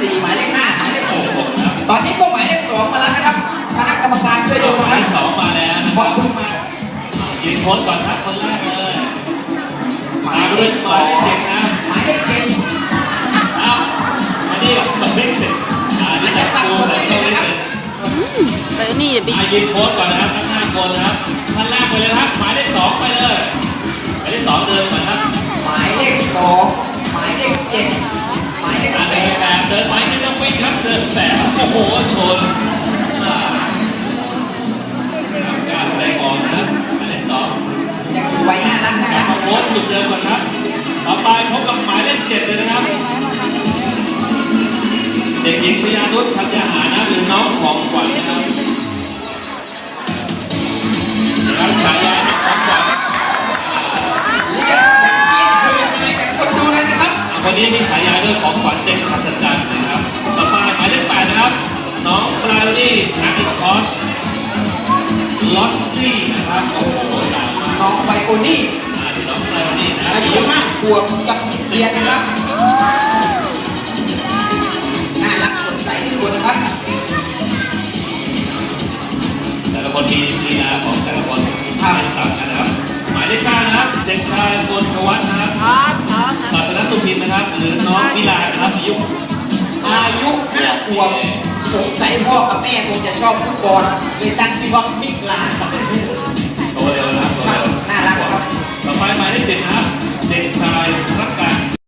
สี่หมายเลขห้าหมายเลขหโอ้กโหครับตอนนี้ก็หมายเลขสองมาแล้วนะครับคณะกรรมการช่วยดูหนะมายคเลรับขสองมาแล้วนะบคอรักบคุณมายืนโพสก่อนครับคนแรกเลยหมาตายมเลด้วยขหสมาอยเลขงเจ็ดนะหมายเลขเจ็ดอ้าวอันนี้หมายเลขเจ็ดอ่าอานี่จจะจะสับดูสนหมายนิดเลนึงขนะครับเจ็ดไปนี่อย่าไปอายืนโพสก่อนนะครับทั้งห้าคนนะครับท่านแรกไปเลย โหชนอ่าครับการแสดงออกนะครับหมายเลขสองยังอยู่ไว้น่ารักน่ารับกมาโพสจุดเดิมก่อนครับ ต่อไปพบกับหมายเลขเจ็ดเลยนะครับ เด็กหญิงชยานุชธัญญาหานะหรือน้องของขวัญนะครับนะครับฉายาของขวัญคนนี้มีฉายาด้วยของขวัญเด็กมหัศจรรย์นะครั ลาลี่นักอินคอสลอตตี้นะครับโอ้โหดังมากน้องไบโอนี่อ่าที่น้องปลาลี่นะครัอาบยุห้าขวบกับสิบเดือนนะครับน่ารักสดใสที่สุดนะครับแต่ละคนมีลีลาของแต่ละคนไม่ซ้ำกันนะครับ หมายเลขเก้านะครับเด็กชายมนทวัฒน์นะครับครับครับปัตนสุพินนะครับ หรือน้องวิลานะครับอายุอายุห้าขวบ สงสัยพ่อกับแม่คงจะชอบฟุตบอลเลยตั้งชื่อว่ามิกลาน